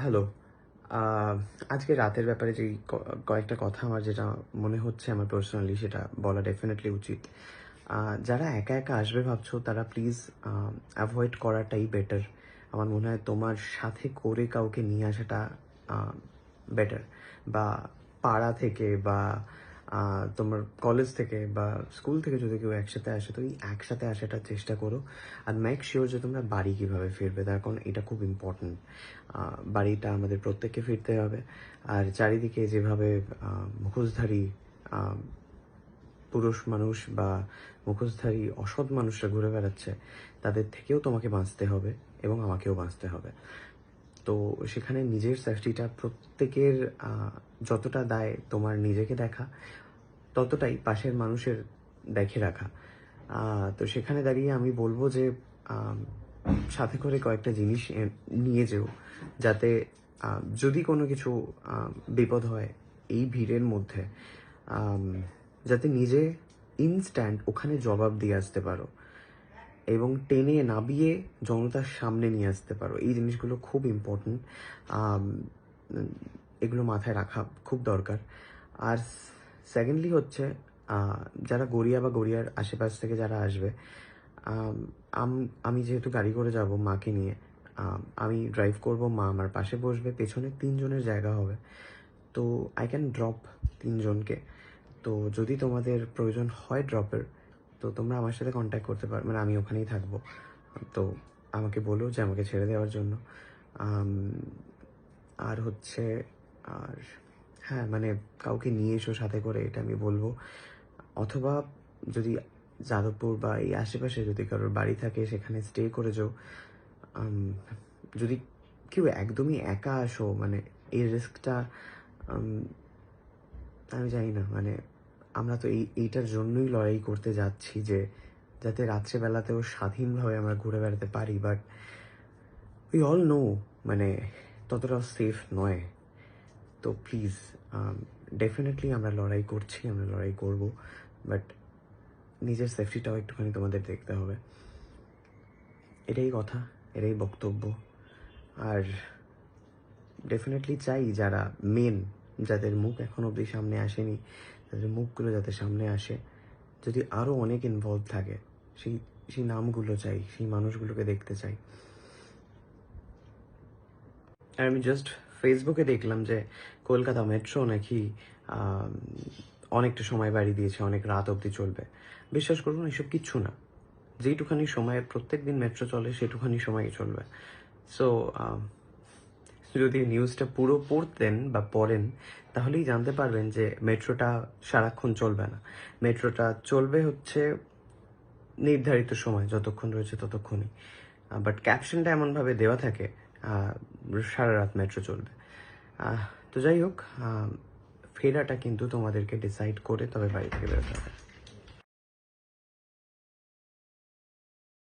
Hello আজকে রাতের ব্যাপারে যে কয়েকটা কথা আমার যেটা মনে হচ্ছে আমার পার্সোনালি সেটা বলা ডেফিনেটলি উচিত। যারা একা একা আসবে ভাবছ, তারা প্লিজ অ্যাভয়েড করাটাই বেটার আমার মনে হয় তোমার সাথে করে কাউকে নিয়ে আসাটা বেটার বা পাড়া থেকে বা তোমার কলেজ থেকে বা স্কুল থেকে যদি কেউ একসাথে আসে, তো একসাথে আসাটার চেষ্টা করো আর মেক শিওর যে তোমরা বাড়ি কীভাবে ফিরবে, তার কারণ এটা খুব ইম্পর্টেন্ট বাড়িটা আমাদের প্রত্যেককে ফিরতে হবে আর চারিদিকে যেভাবে মুখোশধারী পুরুষ মানুষ বা মুখোশধারী অসৎ মানুষরা ঘুরে বেড়াচ্ছে, তাদের থেকেও তোমাকে বাঁচতে হবে এবং আমাকেও বাঁচতে হবে। তো সেখানে নিজের সেফটিটা প্রত্যেকের যতটা দায় তোমার নিজেকে দেখা, ততটাই পাশের মানুষের দেখে রাখা। তো সেখানে দাঁড়িয়ে আমি বলব যে সাথে করে কয়েকটা জিনিস নিয়ে যেও, যাতে যদি কোনো কিছু বিপদ হয় এই ভিড়ের মধ্যে যাতে নিজে ইনস্ট্যান্ট ওখানে জবাব দিয়ে আসতে পারো। এবং টেনে নাবিয়ে জনতার সামনে নিয়ে আসতে পারো। এই জিনিসগুলো খুব ইম্পর্টেন্ট এগুলো মাথায় রাখা খুব দরকার। আর সেকেন্ডলি হচ্ছে যারা গড়িয়া বা গড়িয়ার আশেপাশ থেকে যারা আসবে আম, যেহেতু গাড়ি করে যাব মাকে নিয়ে আমি ড্রাইভ করব মা আমার পাশে বসবে পেছনে তিনজনের জায়গা হবে। তো আই ক্যান ড্রপ তিনজনকে। তো যদি তোমাদের প্রয়োজন হয় ড্রপের তো তোমরা আমার সাথে কন্ট্যাক্ট করতে পারো মানে আমি ওখানেই থাকব। তো আমাকে বলো যে আমাকে ছেড়ে দেওয়ার জন্য। আর হচ্ছে, আর হ্যাঁ মানে কাউকে নিয়ে এসো সাথে করে, এটা আমি বলব। অথবা যদি যাদবপুর বা এই আশেপাশে যদি কারোর বাড়ি থাকে, সেখানে স্টে করে যাও। যদি কেউ একদমই একা আসো মানে এই রিস্কটা আমি জানি না মানে আমরা তো এই, এইটার জন্যই লড়াই করতে যাচ্ছি যে, যাতে রাত্রেবেলাতেও স্বাধীনভাবে আমরা ঘুরে বেড়াতে পারি বাট উই অল নো মানে ততটাও সেফ নয়। তো প্লিজ ডেফিনেটলি আমরা লড়াই করছি, আমরা লড়াই করব বাট নিজের সেফটিটাও একটুখানি তোমাদের দেখতে হবে। এটাই কথা, এটাই বক্তব্য। আর ডেফিনেটলি চাই যারা মেন যাদের মুখ এখন অবধি সামনে আসেনি তাদের মুখগুলো যাতে সামনে আসে। যদি আরও অনেক ইনভলভ থাকে, সেই সেই নামগুলো চাই, সেই মানুষগুলোকে দেখতে চাই। আর আমি জাস্ট ফেসবুকে দেখলাম যে কলকাতা মেট্রো নাকি অনেকটা সময় বাড়ি দিয়েছে, অনেক রাত অবধি চলবে। বিশ্বাস করুন, এসব কিচ্ছু না। যেইটুখানি সময় প্রত্যেক দিন মেট্রো চলে, সেটুখানি সময়ই চলবে। সো যদি নিউজটা পুরো পড়তেন বা পড়েন, তাহলেই জানতে পারবেন যে মেট্রোটা সারাক্ষণ চলবে না। মেট্রোটা চলবে হচ্ছে নির্ধারিত সময়, যতক্ষণ রয়েছে ততক্ষণই। বাট ক্যাপশনটা এমনভাবে দেওয়া থাকে সারা রাত মেট্রো চলবে। তো যাই হোক ফেরাটা কিন্তু তোমাদেরকে ডিসাইড করে তবে বাড়ি থেকে বেরোতে হবে।